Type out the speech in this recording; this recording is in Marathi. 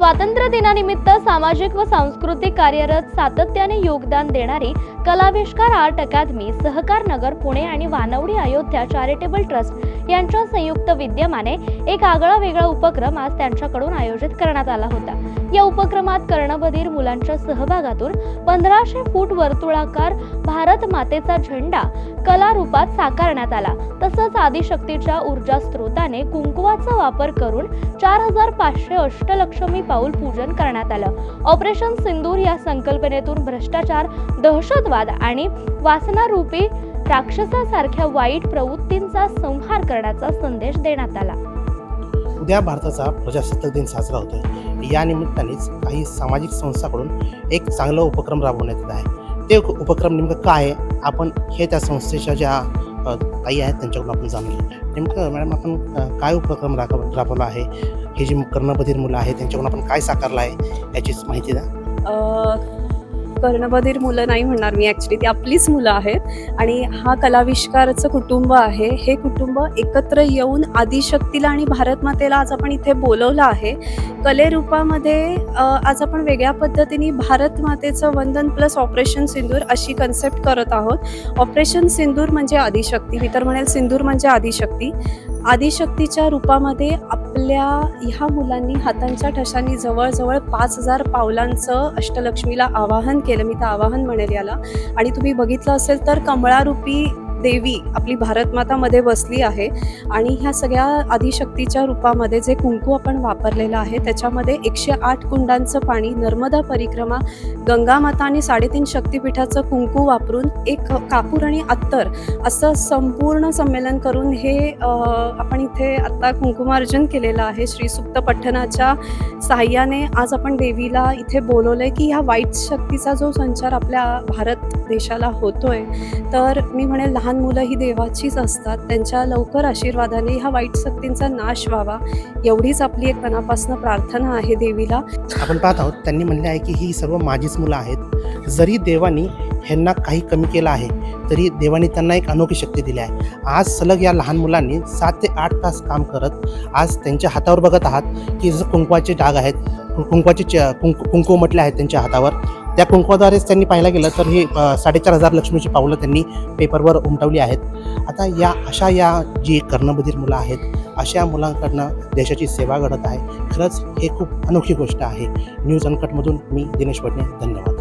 स्वातंत्र्य दिनानिमित्त सामाजिक व सांस्कृतिक कार्यरत सातत्याने योगदान देणारी कलाविष्कार आर्ट अकादमी सहकार नगर पुणे आणि वानवडी अयोध्या चॅरिटेबल ट्रस्ट यांच्या संयुक्त विद्यमाने एक आगळा वेगळा उपक्रम आज त्यांच्याकडून आयोजित करण्यात आला होता. या उपक्रमात कर्णबधीर मुलांच्या सहभागातून पंधराशे फूट वर्तुळाकार भारत मातेचा झेंडा कला रूपात साकारण्यात आला. तसंच आदिशक्तीच्या ऊर्जा स्रोताने कुंकुवाचा वापर करून चार हजार पाचशे अष्टलक्ष्मी पाऊल पूजन करण्यात आलं. ऑपरेशन सिंदूर या संकल्पनेतून भ्रष्टाचार दहशत दहशतवाद आणि वासनारूपी राक्षसासारख्या वाईट प्रवृत्तींचा संहार करण्याचा संदेश देण्यात आला. उद्या भारताचा प्रजासत्ताक दिन साजरा होतोय. या निमित्तानेच काही सामाजिक संस्थाकडून एक चांगला उपक्रम राबवण्यात येत आहे. ते उप- उपक्रम नेमकं काय आहे? आपण हे त्या संस्थेच्या ज्या ताई आहेत त्यांच्याकडून आपण जाणून घेऊ. नेमकं मॅडम आपण काय उपक्रम राबव राबवला आहे? हे जी कर्णबधीर मुलं आहेत त्यांच्याकडून आपण काय साकारलं आहे? याचीच माहिती द्या. कर्णबधीर मुलं नाही म्हणणार मी ॲक्च्युली ती आपलीच मुलं आहेत. आणि हा कलाविष्कारचं कुटुंब आहे. हे कुटुंब एकत्र येऊन आदिशक्तीला आणि भारतमातेला आज आपण इथे बोलवलं आहे. कलेरूपामध्ये आज आपण वेगळ्या पद्धतीने भारत मातेचं वंदन प्लस ऑपरेशन सिंदूर अशी कन्सेप्ट करत आहोत. ऑपरेशन सिंदूर म्हणजे आदिशक्ती. मी तर म्हणेल सिंदूर म्हणजे आदिशक्ती. आदिशक्तीच्या रूपामध्ये आपल्या ह्या मुलांनी हातांच्या ठशांनी जवळजवळ पाच हजार पावलांचं अष्टलक्ष्मीला आवाहन केलं. मी तर आवाहन म्हणेल याला. आणि तुम्ही बघितलं असेल तर कमळारूपी देवी आपली भारतमातामध्ये बसली आहे आणि ह्या सगळ्या आदिशक्तीच्या रूपामध्ये जे कुंकू आपण वापरलेलं आहे त्याच्यामध्ये एकशे आठ कुंडांचं पाणी नर्मदा परिक्रमा गंगामाता आणि साडेतीन शक्तिपीठाचं कुंकू वापरून एक कापूर आणि अत्तर असं संपूर्ण संमेलन करून हे आपण इथे आत्ता कुंकुमार्जन केलेलं आहे. श्री सुक्त पठणाच्या साह्याने आज आपण देवीला इथे बोलवलं आहे की ह्या वाईट शक्तीचा जो संचार आपल्या भारत देशाला होतोय तर मी म्हणेल लहान लहान मुलं ही देवाचीच असतात. त्यांच्या लवकर आशीर्वादाने ह्या वाईट शक्तींचा नाश व्हावा. एवढीच आपली एक मनापासून प्रार्थना आहे देवीला. आपण पाहत आहोत त्यांनी म्हणले आहे की ही सर्व माझीच मुलं आहेत. जरी देवानी ह्यांना काही कमी केलं आहे तरी देवाने त्यांना एक अनोखी शक्ती दिली आहे. आज सलग या लहान मुलांनी सात ते आठ तास काम करत आज त्यांच्या हातावर बघत आहात की जसं कुंकवाचे डाग आहेत कुंकवाचे च कुंक कुंकू म्हटले आहेत त्यांच्या हातावर त्या कुंकवाद्वारेच त्यांनी पाहायला गेलं तर हे साडेचार हजार लक्ष्मीची पावलं त्यांनी पेपरवर उमटवली आहेत. आता या अशा या जी कर्णबधीर मुलं आहेत अशा मुलांकडनं देशाची सेवा घडत आहे. खरंच हे खूप अनोखी गोष्ट आहे. न्यूज अनकटमधून मी दिनेश भटणे धन्यवाद.